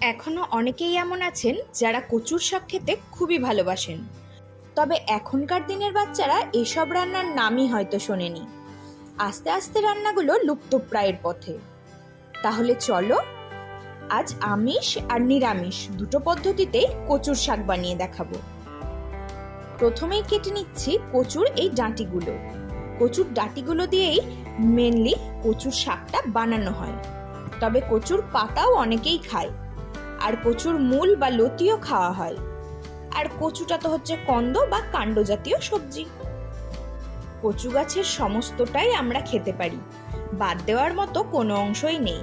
এখনও অনেকেই এমন আছেন যারা কচুর শাক খেতে খুবই ভালোবাসেন। তবে এখনকার দিনের বাচ্চারা এসব রান্নার নামই হয়তো শোনেনি। আস্তে আস্তে রান্নাগুলো লুপ্তপ্রায়ের পথে। তাহলে চলো, আজ আমিষ আর নিরামিষ দুটো পদ্ধতিতেই কচুর শাক বানিয়ে দেখাবো। প্রথমেই কেটে নিচ্ছি কচুর এই ডাঁটিগুলো। কচুর ডাঁটিগুলো দিয়েই মেনলি কচুর শাকটা বানানো হয়। তবে কচুর পাতাও অনেকেই খায়। আর কচুর মূল বা লতিও খাওয়া হয়। আর কচুটা তো হচ্ছে কন্দ বা কাণ্ড জাতীয় সবজি। কচু গাছের সমস্তটাই আমরা খেতে পারি। বাদ দেওয়ার মতো কোনো অংশই নেই।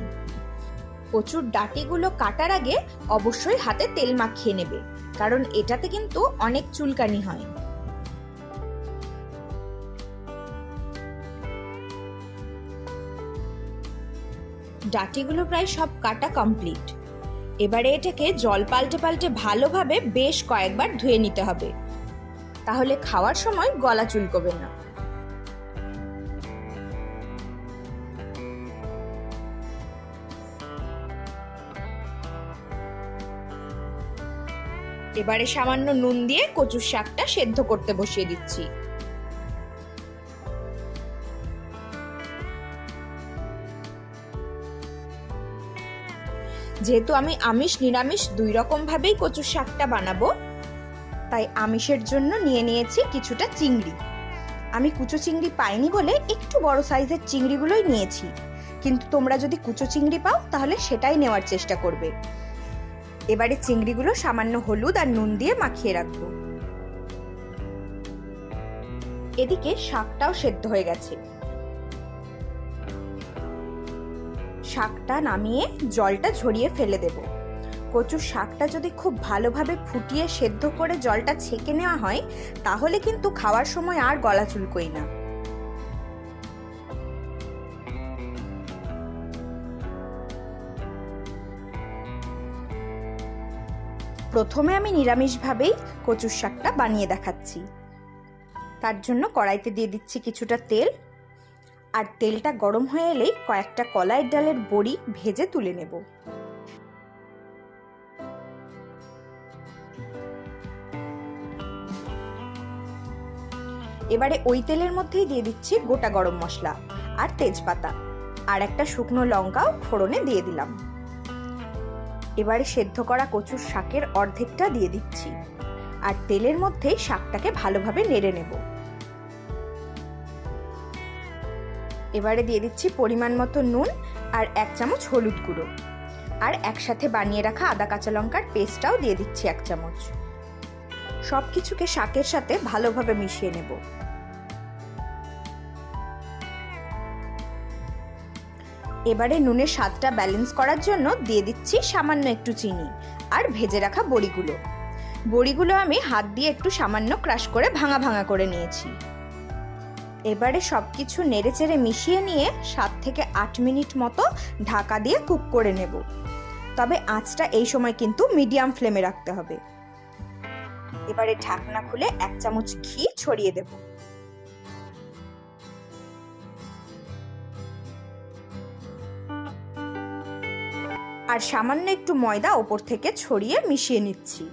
কচুর ডাটিগুলো কাটার আগে অবশ্যই হাতে তেল মাখিয়ে নেবে, কারণ এটাতে কিন্তু অনেক চুলকানি হয়। ডাটিগুলো প্রায় সব কাটা কমপ্লিট। এবারে এটাকে জল পাল্টে পাল্টে ভালোভাবে বেশ কয়েকবার ধুয়ে নিতে হবে। তাহলে খাওয়ার সময় গলা চুলকবে না। এবারে সামান্য নুন দিয়ে কচুর শাকটা সেদ্ধ করতে বসিয়ে দিচ্ছি। যেহেতু আমি আমিষ, নিরামিষ দুই রকম ভাবেই কচুর শাকটা বানাবো, তাই আমিষের জন্য নিয়ে নিয়েছি কিছুটা চিংড়ি। আমি কুচো চিংড়ি পাইনি বলে একটু বড় সাইজের চিংড়িগুলোই নিয়েছি, কিন্তু তোমরা যদি কুচো চিংড়ি পাও তাহলে সেটাই নেওয়ার চেষ্টা করবে। এবারে চিংড়িগুলো সামান্য হলুদ আর নুন দিয়ে মাখিয়ে রাখব। এদিকে শাকটাও সেদ্ধ হয়ে গেছে। শাকটা নামিয়ে জলটা ঝরিয়ে ফেলে দেব। কচুর শাকটা যদি খুব ভালোভাবে ফুটিয়ে সেদ্ধ করে জলটা ছেঁকে নেওয়া হয়, তাহলে কিন্তু খাওয়ার সময় আর গলা চুলকোই না। প্রথমে আমি নিরামিষভাবেই কচুর শাকটা বানিয়ে দেখাচ্ছি। তার জন্য কড়াইতে দিয়ে দিচ্ছি কিছুটা তেল আর তেলটা গরম হয়ে এলেই কয়েকটা কলাইয়ের ডালের বড়ি ভেজে তুলে নেব। এবারে ওই তেলের মধ্যেই দিয়ে দিচ্ছি গোটা গরম মশলা আর তেজপাতা। আর একটা শুকনো লঙ্কাও ফোড়নে দিয়ে দিলাম। এবারে সেদ্ধ করা কচুর শাকের অর্ধেকটা দিয়ে দিচ্ছি। আর তেলের মধ্যেই শাকটাকে ভালোভাবে নেড়ে নেব। এবারে দিয়ে দিচ্ছি পরিমাণ মতো নুন আর এক চামচ হলুদ গুঁড়ো। আর একসাথে বানিয়ে রাখা আদা, কাঁচা লঙ্কার পেস্টটাও দিয়ে দিচ্ছি এক চামচ। সব কিছুকে শাকের সাথে ভালোভাবে মিশিয়ে নেব। এবারে নুনের স্বাদটা ব্যালেন্স করার জন্য দিয়ে দিচ্ছি সামান্য একটু চিনি আর ভেজে রাখা বড়িগুলো। বড়িগুলো আমি হাত দিয়ে একটু সামান্য ক্রাশ করে ভাঙা ভাঙা করে নিয়েছি। এবারে সব কিছু নেড়ে চেড়ে মিশিয়ে নিয়ে সাত থেকে আট মিনিট মতো ঢাকা দিয়ে কুক করে নেব। তবে আঁচটা এই সময় কিন্তু মিডিয়াম ফ্লেমে রাখতে হবে। এবারে ঢাকনা খুলে এক চামচ ঘি ছড়িয়ে দেব। আর সামান্য একটু ময়দা ওপর থেকে ছড়িয়ে মিশিয়ে নিচ্ছি।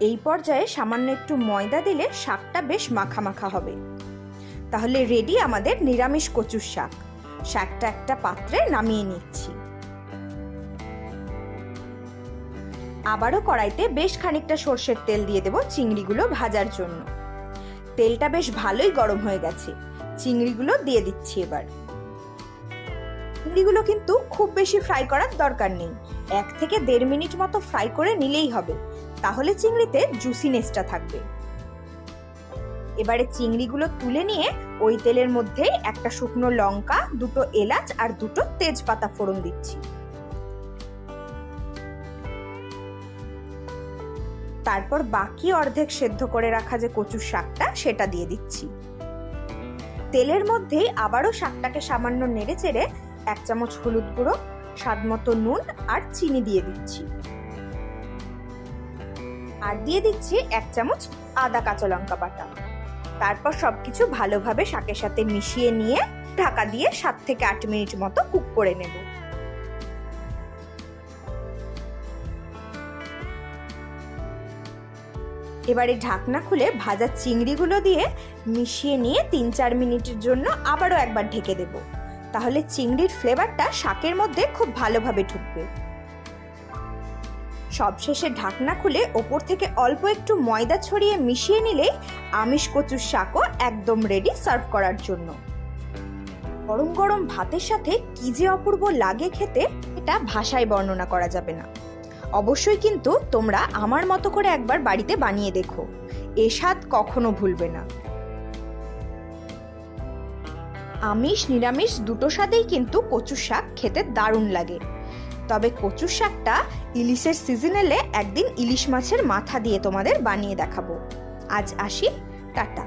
এই পর্যায়ে সামান্য একটু ময়দা দিলে শাকটা বেশ মাখা মাখা হবে। তাহলে রেডি আমাদের নিরামিষ কচুর শাক। শাকটা একটা পাত্রে নামিয়ে নিচ্ছি। আবারও কড়াইতে বেশ খানিকটা সর্ষের তেল দিয়ে দেব চিংড়িগুলো ভাজার জন্য। তেলটা বেশ ভালোই গরম হয়ে গেছে। চিংড়িগুলো দিয়ে দিচ্ছি এবার। চিংড়িগুলো কিন্তু খুব বেশি ফ্রাই করার দরকার নেই। এক থেকে দেড় মিনিট মতো ফ্রাই করে নিলেই হবে। তাহলে চিংড়িতে জুসিনেসটা থাকবে। এবারে চিংড়িগুলো তুলে নিয়ে ওই তেলের মধ্যেই একটা শুকনো লঙ্কা, দুটো এলাচ আর দুটো তেজপাতা ফোড়ন দিচ্ছি। তারপর বাকি অর্ধেক সেদ্ধ করে রাখা যে কচুর শাকটা, সেটা দিয়ে দিচ্ছি। তেলের মধ্যেই আবারও শাকটাকে সামান্য নেড়ে চেড়ে এক চামচ হলুদ গুঁড়ো, স্বাদ মতো নুন আর চিনি দিয়ে দিচ্ছি। আর দিয়ে দিচ্ছি এক চামচ আদা কাঁচা লঙ্কা বাটা। তারপর সবকিছু ভালোভাবে শাকের সাথে মিশিয়ে নিয়ে ঢাকা দিয়ে সাত থেকে আট মিনিট মতো কুক করে নেব। এবারে ঢাকনা খুলে ভাজা চিংড়িগুলো দিয়ে মিশিয়ে নিয়ে তিন চার মিনিটের জন্য আবারও একবার ঢেকে দেব। তাহলে চিংড়ির ফ্লেভারটা শাকের মধ্যে খুব ভালোভাবে ঢুকবে। সবশেষে ঢাকনা খুলে ওপর থেকে অল্প একটু ময়দা ছড়িয়ে মিশিয়ে নিলে আমিষ কচুর শাকও একদম রেডি সার্ভ করার জন্য। গরম গরম ভাতের সাথে কি যে অপূর্ব লাগে খেতে, এটা ভাষায় বর্ণনা করা যাবে না। অবশ্যই কিন্তু তোমরা আমার মতো করে একবার বাড়িতে বানিয়ে দেখো। এ স্বাদ কখনো ভুলবে না। আমিষ, নিরামিষ দুটো স্বাদেই কিন্তু কচুর শাক খেতে দারুণ লাগে। তবে কচু শাকটা ইলিশের সিজন এলে একদিন ইলিশ মাছের মাথা দিয়ে তোমাদের বানিয়ে দেখাবো। আজ আসি, টাটা।